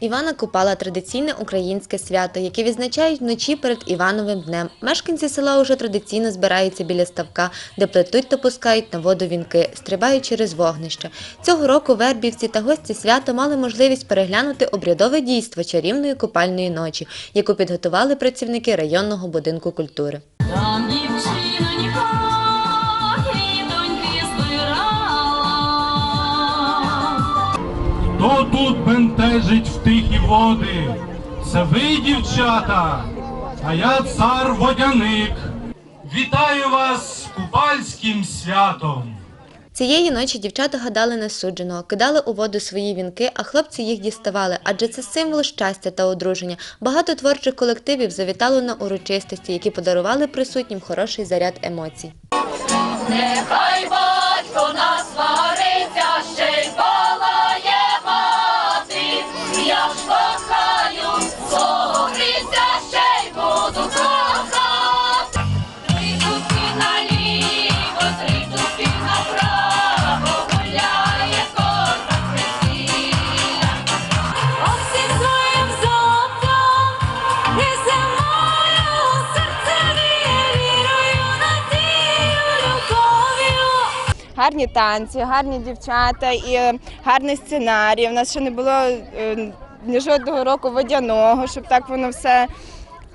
Івана Купала традиційне українське свято, яке відзначають вночі перед Івановим днем. Мешканці села уже традиційно збираються біля ставка, де плетуть та пускають на воду вінки, стрибають через вогнище. Цього року вербівці та гості свята мали можливість переглянути обрядове дійство чарівної купальної ночі, яку підготували працівники районного будинку культури. Там дівчина Хто тут бентежить в тихі води? Це ви, дівчата, а я цар водяник. Вітаю вас з купальським святом. Цієї ночі дівчата гадали на судженого, кидали у воду свої вінки, а хлопці їх діставали, адже це символ щастя та одруження. Багато творчих колективів завітало на урочистості, які подарували присутнім хороший заряд емоцій. Нехай гарні танці, гарні дівчата і е, гарний сценарій. У нас ще не було е, ні жодного року водяного, щоб так воно все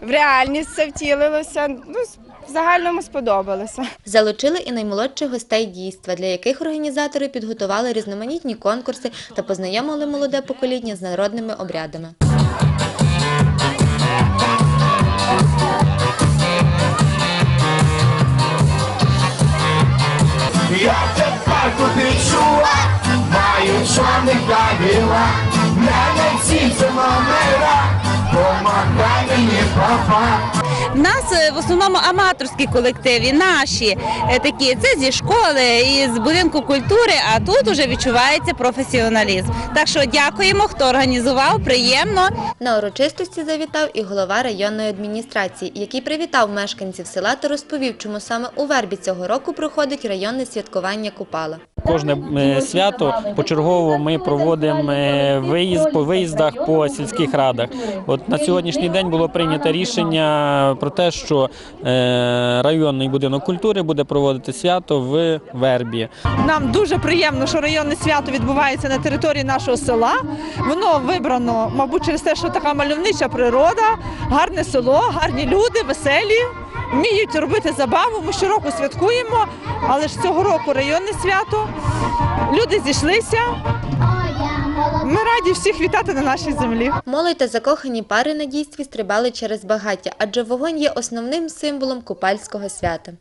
в реальність все втілилося. Ну, в загальному сподобалося. Залучили і наймолодших гостей дійства, для яких організатори підготували різноманітні конкурси та познайомили молоде покоління з народними обрядами. Туди чула, маю чорних біла, ці це номера, помагай мені папа. В нас е, в основному аматорські колективи, наші е, такі. Це зі школи і з будинку культури. А тут уже відчувається професіоналізм. Так що дякуємо, хто організував. Приємно. На урочистості завітав і голова районної адміністрації, який привітав мешканців села та розповів, чому саме у вербі цього року проходить районне святкування Купала. Кожне е, свято почергово ми проводимо е, виїзд по виїздах по сільських радах. От на сьогоднішній день було прийнято рішення про те, що е, районний будинок культури буде проводити свято в Вербі. Нам дуже приємно, що районне свято відбувається на території нашого села. Воно вибрано, мабуть, через те, що така мальовнича природа, гарне село, гарні люди, веселі, вміють робити забаву. Ми щороку святкуємо, але ж цього року районне свято. Люди зійшлися. Ми раді всіх вітати на нашій землі. Молодь та закохані пари на дійстві стрибали через багаття, адже вогонь є основним символом купальського свята.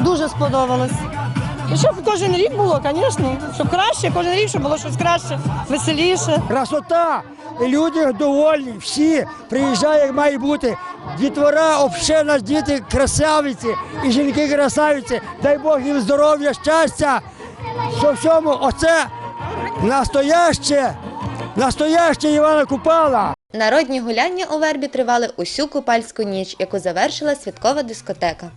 Дуже сподобалось. І щоб кожен рік було, звісно, щоб краще, кожен рік, щоб було щось краще, веселіше. красота. Люди довольні, всі приїжджають, як має бути. Дітвора, нас діти красавиці і жінки красавиці. Дай Бог їм здоров'я, щастя. Що всьому, оце настояще, настояще Івана Купала. Народні гуляння у вербі тривали усю купальську ніч, яку завершила святкова дискотека.